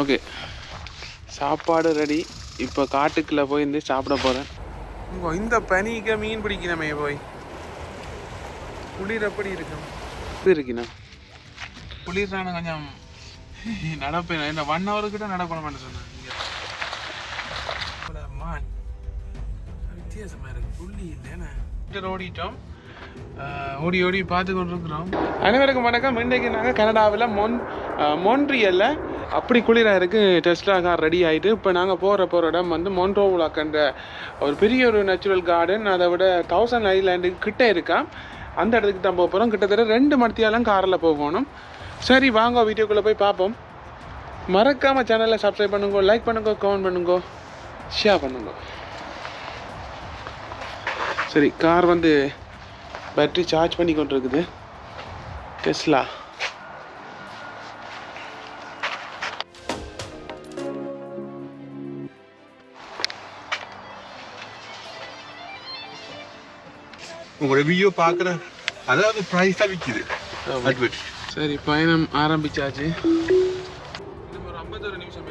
Okay. சாப்பாடு ready இப்போ காட்டுக்குள்ளே போய் இருந்து சாப்பிட போகிறேன் இந்த பனிக்கு மீன் பிடிக்கணுமே போய். குளிர் எப்படி இருக்கும்? இது இருக்கணும். குளிர்றான கொஞ்சம் நடப்பேன். இந்த ஒன் ஹவர் கிட்ட நடப்பட மாட்டேன் சொன்னேன். மான் வித்தியாசமா இருக்கு. புள்ளி இல்லைன்னா ஓடிட்டோம். ஓடி ஓடி பார்த்து கொண்டிருக்கிறோம் அனைவருக்கும் வணக்கம். இன்றைக்கு நாங்கள் கனடாவில் மொன் மோன்ட்ரியலில் அப்படி குளிராக இருக்குது டெஸ்லா கார் ரெடி ஆகிட்டு இப்போ நாங்கள் போகிற போகிற இடம் வந்து மோன்ட்ரோவுலாக்கன்ற ஒரு பெரிய ஒரு நேச்சுரல் கார்டன் அதை விட தௌசண்ட் ஐலாண்டுக்கு கிட்டே இருக்கா. அந்த இடத்துக்கு தான் போக போகிறோம் கிட்டத்தட்ட ரெண்டு மணித்தியாலும் காரில் போகணும் சரி வாங்க வீடியோக்குள்ளே போய் பார்ப்போம் மறக்காமல் சேனலை சப்ஸ்கிரைப் பண்ணுங்க லைக் பண்ணுங்க கமெண்ட் பண்ணுங்க ஷேர் பண்ணுங்க. சரி கார் வந்து பேட்டரி சார்ஜ் பண்ணி கொண்டு இருக்குது டெஸ்லா உங்களோட வீடியோ பார்க்குறேன் அதாவது ப்ரைஸ் தான் விற்கிது அட்வர்ட் சரி பயணம் ஆரம்பிச்சாச்சு. இன்னும் ஒரு ஐம்பத்தொரு நிமிஷம்.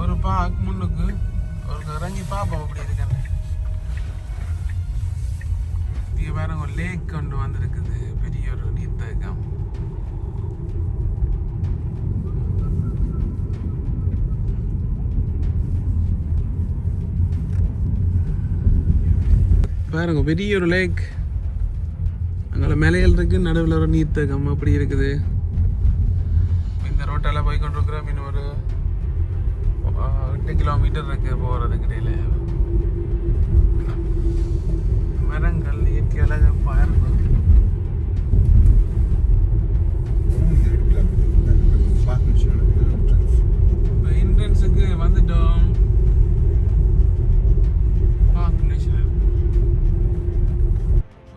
ஒரு பா முன்னுக்கு ஒரு இறங்கி பார்ப்போம் அப்படி இருக்கேன் இங்கே பாருங்க லேக் கொண்டு வந்திருக்குது. பெரிய ஒரு நீர்த்தகம் பாருங்க பெரிய ஒரு லேக் அங்கே மலைகள் இருக்கு நடுவில் ஒரு நீர்த்தகம் அப்படி இருக்குது. இந்த ரோட்டால போய் கொண்டிருக்கிறோம் இன்னும் ஒரு எட்டு கிலோமீட்டர் இருக்கு போகிறதுக்கு இடையில. மரங்கள் இயற்கை அழகா பாருங்க. இப்போ என்ட்ரன்ஸுக்கு வந்துட்டோம்.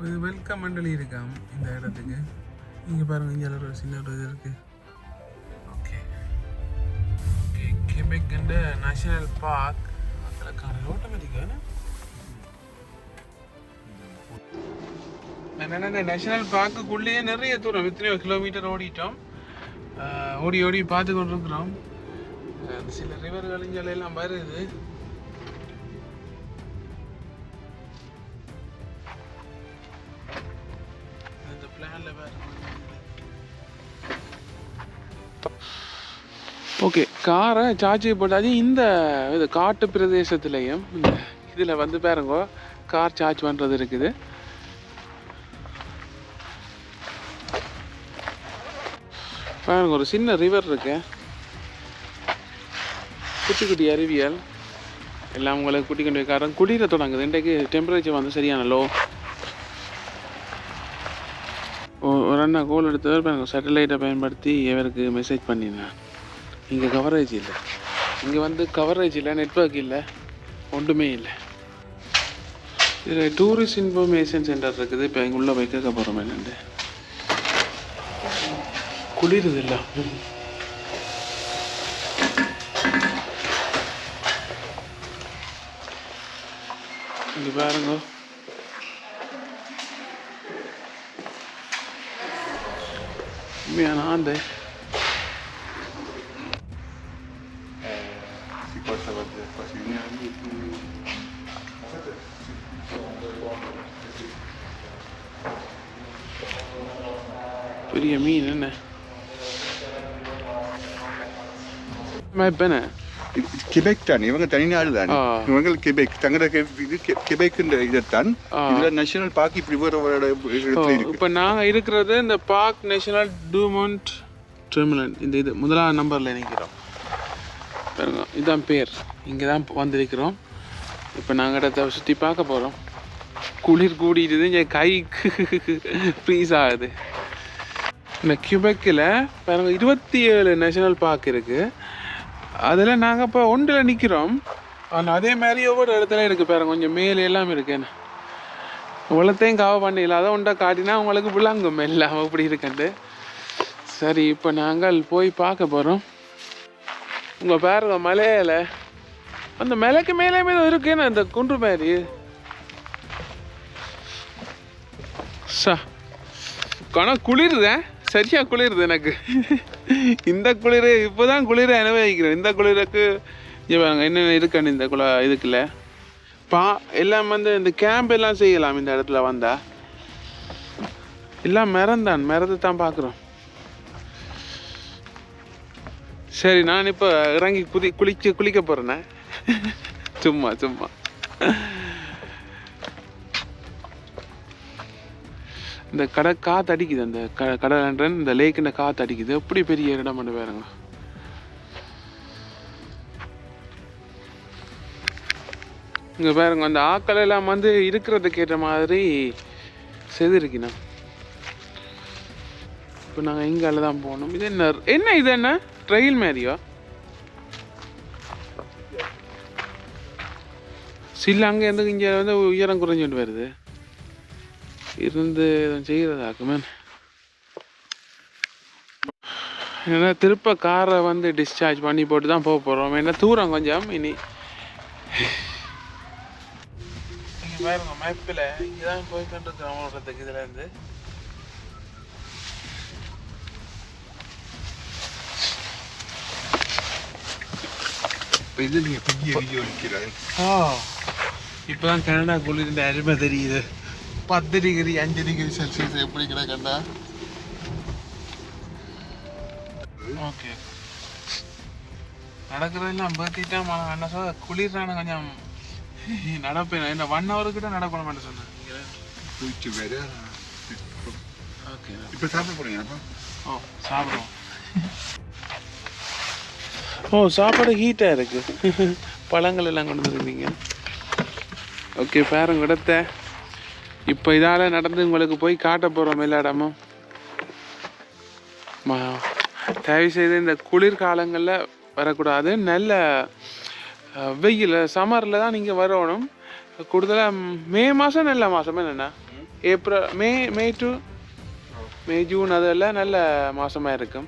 இது வெல்கம் மண்டலி இருக்காம் இந்த இடத்துக்கு. இங்கே பாருங்க இங்கே ஒரு சின்ன ஒரு இது இருக்கு. கெபெக் நேஷனல் பார்க் அதில் கார் ஆட்டோமேட்டிக்கான நேஷனல் பார்க்குக்குள்ளேயே நிறைய தூரம் எத்தனையோ கிலோமீட்டர் ஓடிட்டோம். ஓடி ஓடி பார்த்து கொண்டிருக்கிறோம் சில ரிவர் கலிஞ்சல் எல்லாம் வருது. காரை சார்ஜ் போட்டாச்சு இந்த இது காட்டு பிரதேசத்துலேயும் இந்த இதில் வந்து பாருங்க கார் சார்ஜ் பண்ணுறது இருக்குது. பாருங்க ஒரு சின்ன ரிவர் இருக்கு. குட்டி குட்டி அறிவியல் எல்லாம் உங்களுக்கு குட்டி கொண்டு காரம் குளிர தொடங்குது. இன்றைக்கு டெம்பரேச்சர் வந்து சரியான லோ ஒரு அண்ணா கோல் எடுத்தவர் பாருங்க சேட்டலைட்டை பயன்படுத்தி இவருக்கு மெசேஜ் பண்ணினேன் இங்கே கவரேஜ் இல்லை. இங்கே வந்து கவரேஜ் இல்லை நெட்வொர்க் இல்லை ஒன்றுமே இல்லை. இதில் டூரிஸ்ட் இன்ஃபர்மேஷன் சென்டர் இருக்குது. இப்போ எங்கள் உள்ள போய் கேட்க போகிறோம் என்னண்டு குளிருது இல்லை. இங்கே பாருங்க. உண்மையான ஆண்டு பெரிய மீன் என்ன என்ன கிபெக் தான் இவங்க தனிநாடு தான். இவங்க கிபெக் தங்கட இது கிபெக்ன்ற இதைத்தான். இதுல நேஷனல் பார்க் இப்படி வேற இப்போ நாங்கள் இருக்கிறது இந்த பார்க் நேஷனல் டூமௌண்ட் ட்ரிம்லன் இந்த இது முதலாம் நம்பரில் நிற்கிறோம் பாருங்க இதுதான் பேர். இங்கே தான் வந்திருக்கிறோம். இப்போ நாங்கள் இடத்த சுற்றி பார்க்க போகிறோம் குளிர் கூடிடுது இங்கே கை ஃப்ரீஸ் ஆகுது. இந்த கியூபெக்கில் எனக்கு இருபத்தி ஏழு நேஷனல் பார்க் இருக்குது அதில் நாங்கள் இப்போ ஒன்றில் நிற்கிறோம் ஆனால் அதே மாதிரி ஒவ்வொரு இடத்துல இருக்குது பாருங்க கொஞ்சம் மேலே எல்லாம் இருக்குன்னு உலத்தையும் இவ்வளோத்தையும் காவ பண்ணல அதை ஒன்றா காட்டினா உங்களுக்கு விளங்கும் எல்லாம். அப்படி இருக்குண்டு. சரி இப்போ நாங்கள் போய் பார்க்க போகிறோம் உங்கள் பாருங்க மலையில். அந்த மலைக்கு மேலே மேலே இருக்குன்னு அந்த குன்று மாதிரி? சா. கணக்கு குளிருதேன் சரியாக குளிருது எனக்கு. இந்த குளிர் இப்போதான் குளிரை அனுபவிக்கிறேன். இந்த குளிருக்கு என்னென்ன இருக்குன்னு இந்த குள இதுக்குள்ள. பா எல்லாம் வந்து இந்த கேம்ப் எல்லாம் செய்யலாம் இந்த இடத்துல வந்தா. எல்லாம் மரம்தான் மரத்தை தான் பார்க்குறோம். சரி நான் இப்போ இறங்கி குதி குளிக்க குளிக்க போகிறேண்ணே சும்மா சும்மா. இந்த கடை காற்று அடிக்குது அந்த க கடலன்றன் இந்த லேக்குன்ற காற்று அடிக்குது எப்படி பெரிய இடம் பண்ண பாருங்க இங்கே பாருங்க அந்த ஆக்கள் எல்லாம் வந்து இருக்கிறதுக்கு ஏற்ற மாதிரி செதுருக்கணும் இப்போ நாங்கள் இங்கே தான் போகணும். இது என்ன என்ன இது என்ன? ட்ரெயில் மாதிரியா? சில்ல அங்கே இருந்து இங்கே வந்து உயரம் குறைஞ்சிட்டு வருது. இருந்து செய்கிறதாக்குமே ஏன்னா திருப்ப காரை வந்து டிஸ்சார்ஜ் பண்ணி போட்டு தான் போக போகிறோம் ஏன்னா தூரம் கொஞ்சம் இனி. இங்கே பாருங்க மேப்பில் இங்கே தான் போய் கொண்டிருக்கிறோம் ஓடுறதுக்கு இதுலேருந்து இப்ப இது நீங்க பெரிய வீடியோ நிக்கிறாங்க ஆ. இப்போதான் கனடா குளிரின் அருமை தெரியுது. பத்து டிகிரி அஞ்சு டிகிரி செல்சியஸ் எப்படி கிடக்கண்டா ஓகே. நடக்கிறதெல்லாம் பேர்த்திட்டா என்ன சொல்ல குளிர்றான கொஞ்சம். நடப்பேன். இந்த ஒன் ஹவர் கிட்ட நடப்பட மாட்டேன் சொன்னேன் போயிட்டு வேற ஓகே. இப்ப சாப்பிட போறீங்க ஓ சாப்பிடுவோம். ஓ சாப்பாடு ஹீட்டாக இருக்கு. பழங்கள் எல்லாம் கொண்டு வந்துருக்கீங்க. ஓகே பாருங்க இடத்த இப்போ இதால் நடந்து உங்களுக்கு போய் காட்ட போகிறோம் எல்லா இடமும் தயவு செய்து இந்த குளிர்காலங்களில் வரக்கூடாது. நல்ல வெயில் சம்மரில் தான் நீங்கள் வரணும். கூடுதலாக மே மாதம் நல்ல மாதம் என்னென்னா? April May May to May June அதெல்லாம் நல்ல மாதமாக இருக்கும்.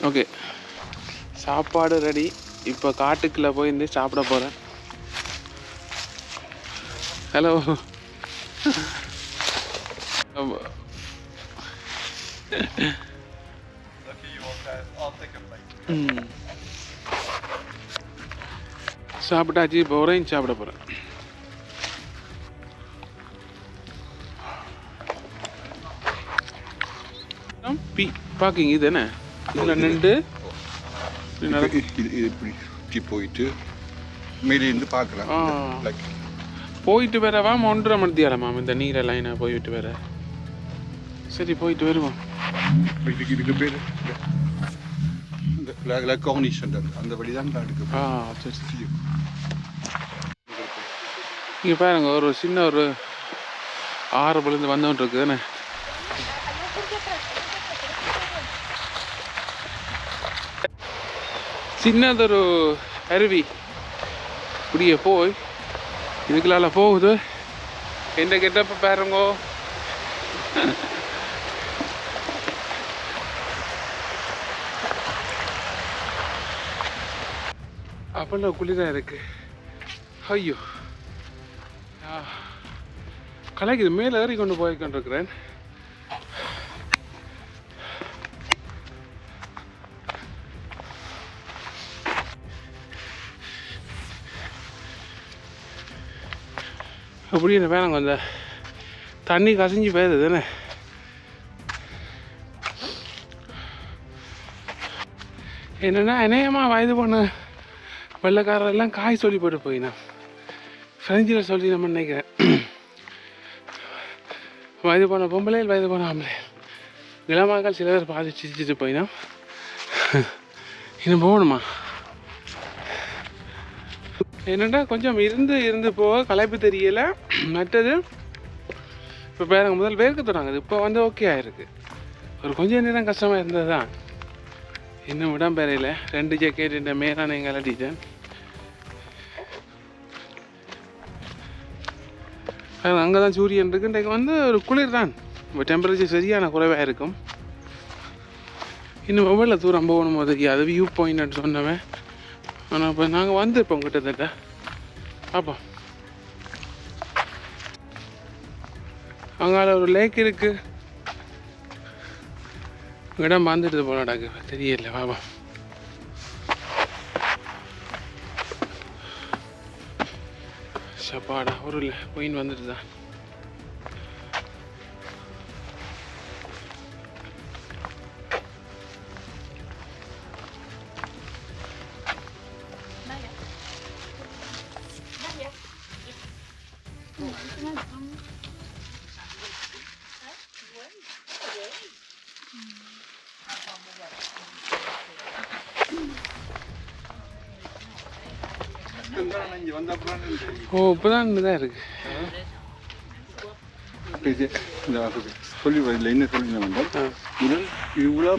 ஓகே. சாப்பாடு ரெடி இப்போ காட்டுக்குள்ளே போய் இருந்து சாப்பிட போகிறேன் ஹலோ சாப்பிட்டாச்சு இப்போ ஒரேயும் சாப்பிட போகிறேன் பி பார்க்கிங் இது என்ன? இதில் நின்று இது இது இப்படி போயிட்டு மேலே இருந்து பார்க்கலாம். போயிட்டு வரவா? ஒன்றரை மணி மேம் இந்த நீரை லைனை போயிட்டு வர. சரி போயிட்டு வருவோம். இதுக்கு இதுக்கு பேர் இந்த கார்னிஷ் அந்த வழி தான் ஆ சரி சரி. இங்கே பாருங்க ஒரு சின்ன ஒரு ஆறு விழுந்து வந்தோன்ட்டு இருக்குதுண்ணே சின்னதொரு அருவி இப்படியே போய் இதுக்குள்ளால போகுது. எந்த கெட்டப்ப பாருங்கோ. அப்பெல்லாம் குளிராக இருக்கு. ஐயோ. கலைக்கு கலைக்குது மேலே ஏறி கொண்டு போய் கொண்டிருக்கிறேன் அப்படின்னு வேணாங்க அந்த தண்ணி கசிஞ்சு போயிருது தானே என்னென்னா அநேகமாக வயது போன வெள்ளைக்காரெல்லாம் காய் சொல்லி போட்டு போயினா. ஃப்ரெஞ்சில் சொல்லி நம்ம நினைக்கிறேன். வயது போன பொம்பளை வயது போன ஆம்பளை. இளமாக்கள் சில பேர் பாதி சிரிச்சிட்டு போயினா. இன்னும் போகணுமா? என்னென்னா கொஞ்சம் இருந்து இருந்து போக களைப்பு தெரியலை. மற்றது இப்போ பேருங்க முதல் வேர்க்க தொடங்குது. இப்போ வந்து ஓகே ஆயிருக்கு. ஒரு கொஞ்சம் நேரம் கஷ்டமாக இருந்தது தான் இன்னும் விடம் பெறையில் ரெண்டு ஜெக்கெட் இந்த மேலான எங்கள் கட்டிட்டேன் அங்கே தான் சூரியன் இருக்கு. இன்றைக்கு வந்து ஒரு குளிர் தான் இப்போ டெம்பரேச்சர் சரியான குறைவாக இருக்கும். இன்னும் எவ்வளோ தூரம் போகணுமோ தெரியாது. வியூ பாயிண்ட் சொன்னவன். ஆனால் இப்போ நாங்கள் வந்திருப்போம் கிட்டத்தட்ட அப்போ அங்கால ஒரு லேக் இருக்கு. இடம் வந்துட்டு போலாடாக்கு தெரியல. பாபா சப்பாடா ஒரு இல்லை பொயின் வந்துட்டு தான் ஓ இப்போதான் தான் இருக்கு. இது இந்த சொல்லி வரல என்ன சொல்லி வந்தால் ஆ. முதல் இவ்வளோ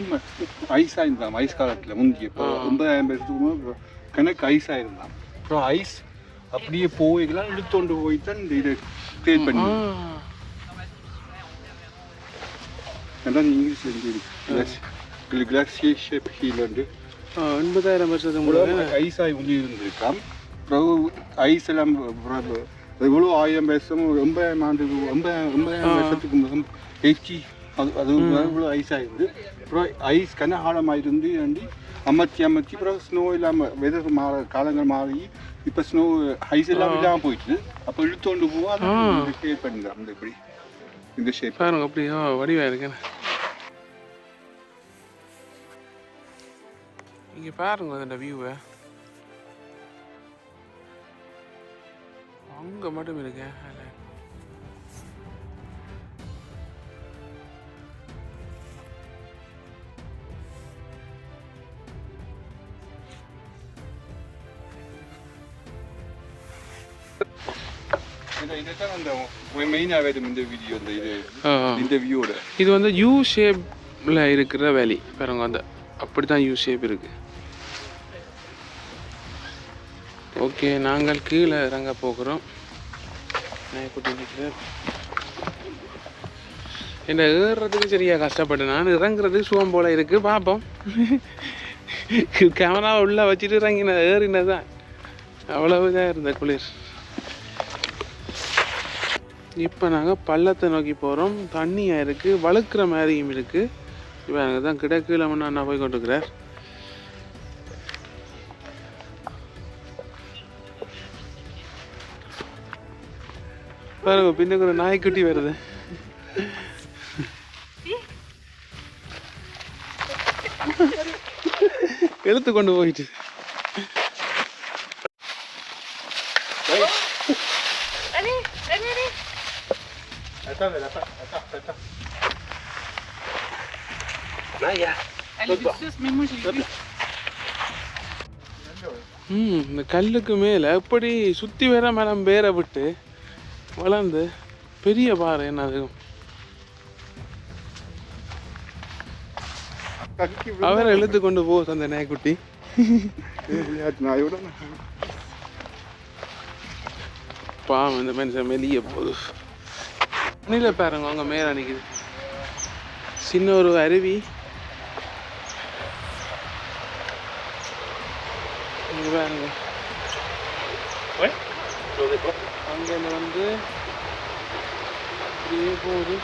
ஐஸாக இருந்தான் ஐஸ் காலத்தில் முந்தி இப்போ ஒன்பதாயிரம் பேருக்கு கணக்கு ஐஸாக இருந்தான் அப்புறம் ஐஸ் அப்படியே போய்க்கலாம் இழுத்தோண்டு போய் தான் இந்த இதை கிரியேட் பண்ணி. அதான் ஷேப் ஹீலண்டு ஆ, எண்பதாயிரம் வருஷத்துக்கு ஐஸாக உள்ளி இருந்திருக்காம் அப்புறம் ஐஸ் எல்லாம் இவ்வளோ ஆயிரம் வருஷம் எண்பதாயிரம் ஆண்டுக்கு எண்பதாயிரம் எண்பதாயிரம் வருஷத்துக்கு முதல் எச்சி அது அது இவ்வளோ ஐஸ் ஆயிருந்து அப்புறம் ஐஸ் கன ஆழமாக இருந்து இருந்து அமர்த்தி அமர்த்தி அப்புறம் ஸ்னோ இல்லாமல் வெதர் மாற காலங்கள் மாறி இப்போ ஸ்னோ ஐஸ் எல்லாம் இல்லாமல் போயிட்டு அப்போ இழுத்தோண்டு போவோம் அதை கிரியேட் பண்ணிடலாம் இந்த இப்படி இந்த ஷேப் பாருங்க அப்படியோ வடிவா இருக்கேன் இங்க பாருங்க அந்த வியூவை ஆ. இந்த வியூவோட இது வந்து யூ ஷேப்ல இருக்கிற வேலி. பாருங்க அந்த அப்படிதான் யூ ஷேப் இருக்கு. ஓகே நாங்கள் கீழே இறங்க போகிறோம். நாய்க்குட்டி நிற்கிறேன் என்ன ஏறுறதுக்கு சரியா கஷ்டப்பட்டேன் நான் இறங்குறதுக்கு சுகம் போல இருக்கு பார்ப்போம் கேமரா உள்ள வச்சுட்டு இறங்கின ஏறினதான் அவ்வளவுதான் இருந்த குளிர். இப்போ நாங்கள் பள்ளத்தை நோக்கி போகிறோம். தண்ணியாக இருக்குது வழுக்கிற மாதிரியும் இருக்குது இப்போ எனக்கு தான் கிடக்கீழ முன்ன போய் கொண்டுக்கிறார். பாருங்க பின்னுக்கு ஒரு நாய்க்குட்டி வருது. எடுத்து கொண்டு போயிட்டு. ம் இந்த கல்லுக்கு மேலே எப்படி சுற்றி வேற மேடம் பேரை விட்டு வளர்ந்து பெரிய பாறை என்ன அது? அவரை இழுத்து கொண்டு போகுது அந்த நாய்க்குட்டி. பாவம் இந்த மனுஷன் வெளியே போகுது. தண்ணியில் பாருங்க அவங்க மேலே நிற்குது சின்ன ஒரு அருவி பாருங்க. இதில் வந்து இப்படியே போகுது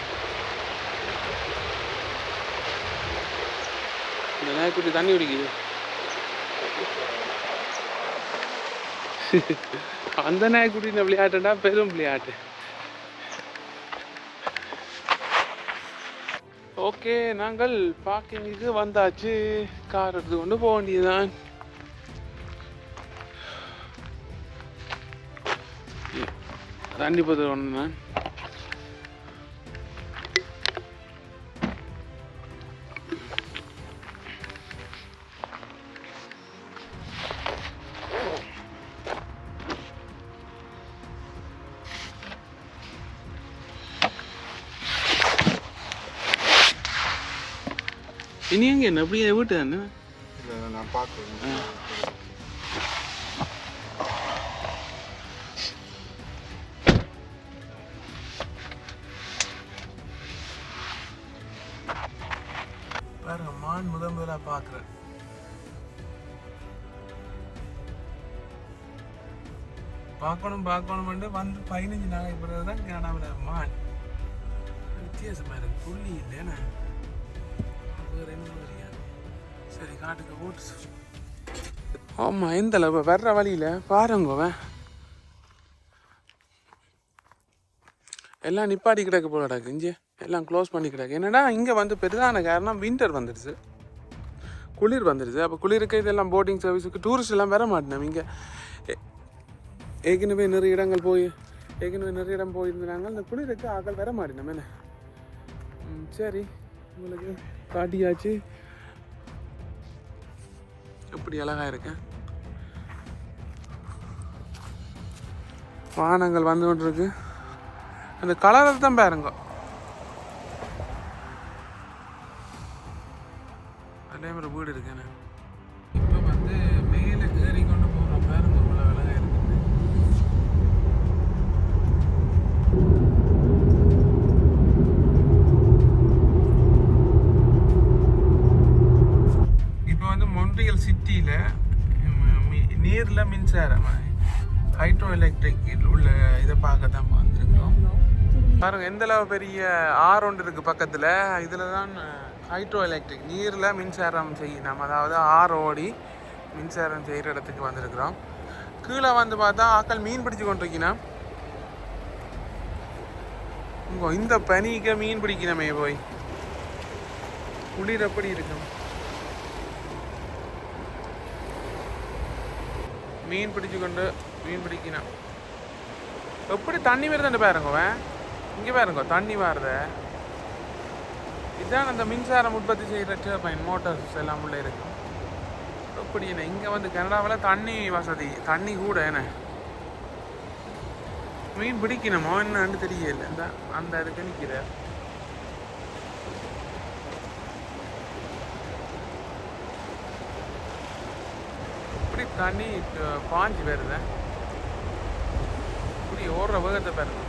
இந்த நாய்க்குட்டி தண்ணி குடிக்குது. அந்த நாய்க்குட்டி இந்த விளையாட்டுனா பெரும் விளையாட்டு. ஓகே நாங்கள் பார்க்கிங்க்கு வந்தாச்சு. கார் எடுத்து கொண்டு போக வேண்டியதுதான். ரெண்டிப்பது ஒன்று தான் இனி எங்க என்ன? அப்படியே வீட்டு தானே? நான் பார்க்குறேன். பார்க்கணும் பார்க்கணும்னு வந்து பதினஞ்சு நாளைக்கு பிறகு தான் கனடாவில் மான் வித்தியாசமாக இருக்குது புள்ளி இல்லைண்ணே வேறு என்ன தெரியாது சரி காட்டுக்கு ஓட்டு ஆமாம் எந்த அளவு? வர்ற வழியில்? பாருங்கோவன் எல்லாம் நிப்பாடி கிடக்கு போல கிடக்கு இங்கே எல்லாம் க்ளோஸ் பண்ணி கிடக்கு. என்னடா இங்கே வந்து பெரிதான காரணம்? வின்டர் வந்துடுச்சு. குளிர் வந்துடுச்சு. அப்போ குளிருக்கு இதெல்லாம் போட்டிங் சர்வீஸுக்கு டூரிஸ்ட் எல்லாம் வர மாட்டேன் இங்கே. ஏற்கனவே நிறைய இடங்கள் போய் ஏற்கனவே நிறைய இடம் போயிருந்தாங்க. அந்த குளிருக்கு ஆக்கள் வர மாட்டேன் என்ன? ம், சரி. உங்களுக்கு காட்டியாச்சு. எப்படி அழகாக இருக்கேன் வானங்கள் வந்து கொண்டிருக்கு. அந்த கலரை தான் பாருங்க. அதே மாதிரி வீடு இருக்கேன்னு நீரில் மின்சாரம்? ஹைட்ரோ எலக்ட்ரிக் உள்ள இதை பார்க்க தான் வந்திருக்கிறோம். பாருங்க எந்த அளவு பெரிய ஆறு ஒன்று இருக்குது பக்கத்தில். இதில் தான் ஹைட்ரோ எலக்ட்ரிக் நீரில் மின்சாரம் செய்யணும். அதாவது ஆறு ஓடி மின்சாரம் செய்கிற இடத்துக்கு வந்திருக்கிறோம். கீழே வந்து பார்த்தா ஆக்கள் மீன் பிடிச்சு கொண்டு இந்த பனிக்கு மீன் பிடிக்கணுமே போய். குளிர் எப்படி இருக்கும்? மீன் பிடிச்சு கொண்டு மீன் பிடிக்கணும் எப்படி தண்ணி வருதுன்னு பாருங்க அவன். இங்கே பாருங்க தண்ணி வருத. இதுதான் அந்த மின்சாரம் உற்பத்தி செய்கிற டர்பைன் மோட்டார்ஸ் எல்லாம் உள்ளே இருக்கு. எப்படி என்ன இங்கே வந்து கனடாவில் தண்ணி வசதி தண்ணி கூட என்ன. மீன் பிடிக்கணுமோ என்னன்னு தெரியல. இந்த அந்த இதுக்கு நிற்கிற தாண்டி தண்ணி பாஞ்சு வருது இப்படி ஓடுற வேகத்தை பாருங்க.